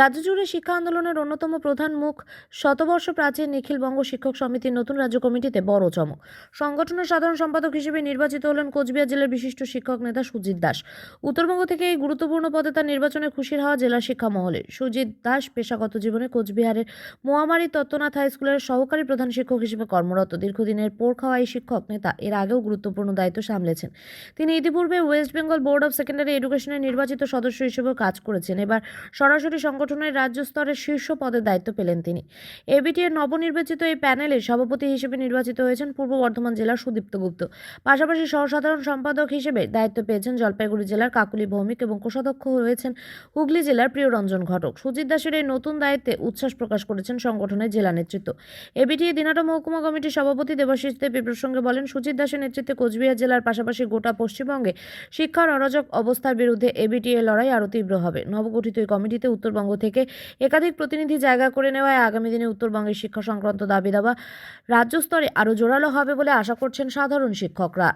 রাজ্য জুড়ে শিক্ষা আন্দোলনের অন্যতম প্রধান মুখ শতবর্ষ প্রাচীন নিখিল বঙ্গ শিক্ষক সমিতির নতুন রাজ্য কমিটিতে বড় চমক। সংগঠনের সাধারণ সম্পাদক হিসেবে নির্বাচিত হলেন কোচবিহার জেলার বিশিষ্ট শিক্ষক নেতা সুজিত দাস। উত্তরবঙ্গ থেকে এই গুরুত্বপূর্ণ পদে তার নির্বাচনে খুশির হওয়া জেলা শিক্ষা মহলে। সুজিত দাস পেশাগত জীবনে কোচবিহারের মোয়ামারি তত্ত্বনাথ হাই স্কুলের সহকারী প্রধান শিক্ষক হিসেবে কর্মরত। দীর্ঘদিনের পোর খাওয়া এই শিক্ষক নেতা এর আগেও গুরুত্বপূর্ণ দায়িত্ব সামলেছেন। তিনি ইতিপূর্বে West Bengal board of secondary এডুকেশনের নির্বাচিত সদস্য হিসেবেও কাজ করেছেন। এবার সরাসরি সংগঠনের রাজ্য স্তরের শীর্ষ পদের দায়িত্ব পেলেন তিনি। এবিটি এর নবনির্বাচিত এই প্যানেলে সভাপতি হিসেবে নির্বাচিত হয়েছেন পূর্ব বর্ধমান জেলার সুদীপ্ত গুপ্ত। পাশাপাশি সহসাধারণ সম্পাদক হিসেবে দায়িত্ব পেয়েছেন জলপাইগুড়ি জেলার কাকুলি ভৌমিক এবং কোষাধ্যক্ষ হয়েছেন হুগলি জেলার প্রিয়রঞ্জন ঘটক। সুজিত দাসের এই নতুন দায়িত্বে উচ্ছ্বাস প্রকাশ করেছেন সংগঠনের জেলা নেতৃত্ব। এবিটি দিনাটা মহকুমা কমিটির সভাপতি দেবাশিস দেব প্রসঙ্গে বলেন, সুজিত দাসের নেতৃত্বে কোচবিহার জেলার পাশাপাশি গোটা পশ্চিমবঙ্গে শিক্ষার অরাজক অবস্থার বিরুদ্ধে এবিটি লড়াই আরও তীব্র হবে। নবগঠিত এই কমিটিতে উত্তরবঙ্গ থেকে একাধিক প্রতিনিধি জায়গা করে নেওয়ায় আগামী দিনে উত্তরবঙ্গের শিক্ষা সংক্রান্ত দাবি দাবা রাজ্য স্তরে আরও জোরালো হবে বলে আশা করছেন সাধারণ শিক্ষকরা।